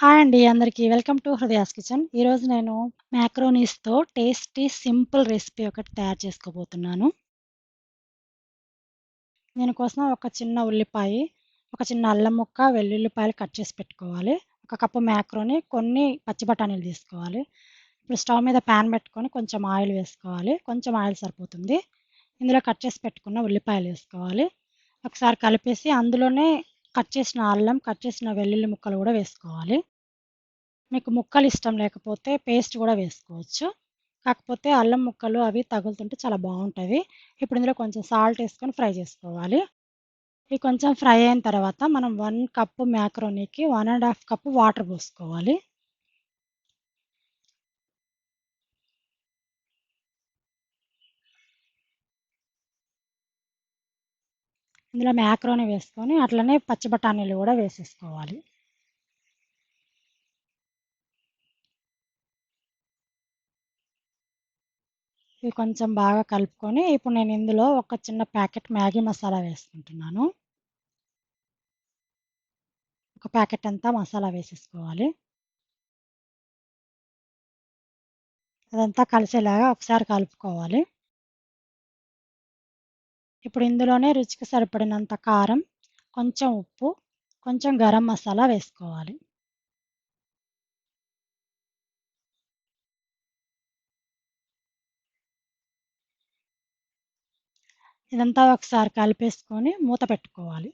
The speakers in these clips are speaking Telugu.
హాయ్ అండి అందరికీ. Welcome to Hrudaya's kitchen. ఈరోజు నేను మ్యాక్రోనీస్తో టేస్టీ సింపుల్ రెసిపీ ఒకటి తయారు చేసుకోబోతున్నాను. నేను కోసం ఒక చిన్న ఉల్లిపాయ ఒక చిన్న అల్లం ముక్క, వెల్లుల్లిపాయలు కట్ చేసి పెట్టుకోవాలి. ఒక కప్పు మ్యాక్రోని కొన్ని పచ్చి బఠానీలు తీసుకోవాలి. ఇప్పుడు స్టవ్ మీద పాన్ పెట్టుకొని కొంచెం ఆయిల్ వేసుకోవాలి. కొంచెం ఆయిల్ సరిపోతుంది. ఇందులో కట్ చేసి పెట్టుకున్న ఉల్లిపాయలు వేసుకోవాలి. ఒకసారి కలిపేసి అందులోనే కట్ చేసిన అల్లం, కట్ చేసిన వెల్లుల్లి ముక్కలు కూడా వేసుకోవాలి. మీకు ముక్కలు ఇష్టం లేకపోతే పేస్ట్ కూడా వేసుకోవచ్చు. కాకపోతే అల్లం ముక్కలు అవి తగులుతుంటే చాలా బాగుంటుంది ఇప్పుడు ఇందులో కొంచెం సాల్ట్ వేసుకొని ఫ్రై చేసుకోవాలి. ఇవి కొంచెం ఫ్రై అయిన తర్వాత మనం వన్ కప్పు మాక్రోనీకి 1 ½ కప్పు వాటర్ పోసుకోవాలి. ఇందులో మ్యాక్రోని వేసుకొని అట్లనే పచ్చి బఠానీలు కూడా వేసేసుకోవాలి. ఇవి కొంచెం బాగా కలుపుకొని ఇప్పుడు నేను ఇందులో ఒక చిన్న ప్యాకెట్ మ్యాగీ మసాలా వేసుకుంటున్నాను. ఒక ప్యాకెట్ అంతా మసాలా వేసేసుకోవాలి. అదంతా కలిసేలాగా ఒకసారి కలుపుకోవాలి. ఇప్పుడు ఇందులోనే రుచికి సరిపడినంత కారం, కొంచెం ఉప్పు, కొంచెం గరం మసాలా వేసుకోవాలి. ఇదంతా ఒకసారి కలిపేసుకొని మూత పెట్టుకోవాలి.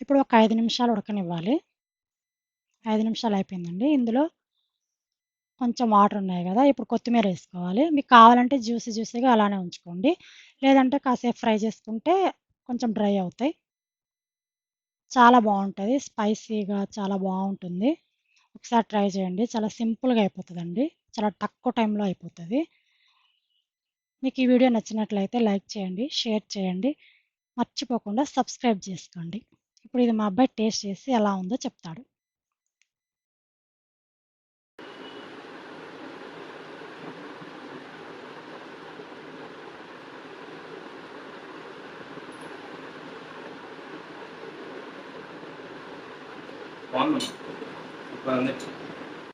ఇప్పుడు ఒక ఐదు నిమిషాలు ఉడకనివ్వాలి. ఐదు నిమిషాలు అయిపోయిందండి. ఇందులో కొంచెం వాటర్ ఉన్నాయి కదా ఇప్పుడు కొత్తిమీర వేసుకోవాలి మీకు కావాలంటే జ్యూసీ జ్యూసీగా అలానే ఉంచుకోండి. లేదంటే కాసేపు ఫ్రై చేసుకుంటే కొంచెం డ్రై అవుతాయి. చాలా బాగుంటుంది స్పైసీగా చాలా బాగుంటుంది ఒకసారి ట్రై చేయండి. చాలా సింపుల్‌గా అయిపోతుందండి చాలా తక్కువ టైంలో అయిపోతుంది మీకు ఈ వీడియో నచ్చినట్లయితే లైక్ చేయండి, షేర్ చేయండి. మర్చిపోకుండా సబ్స్క్రైబ్ చేసుకోండి. ఇప్పుడు ఇది మా అబ్బాయి టేస్ట్ చేసి ఎలా ఉందో చెప్తాడు. ஃபார்ம் இப்போ வந்துட்டு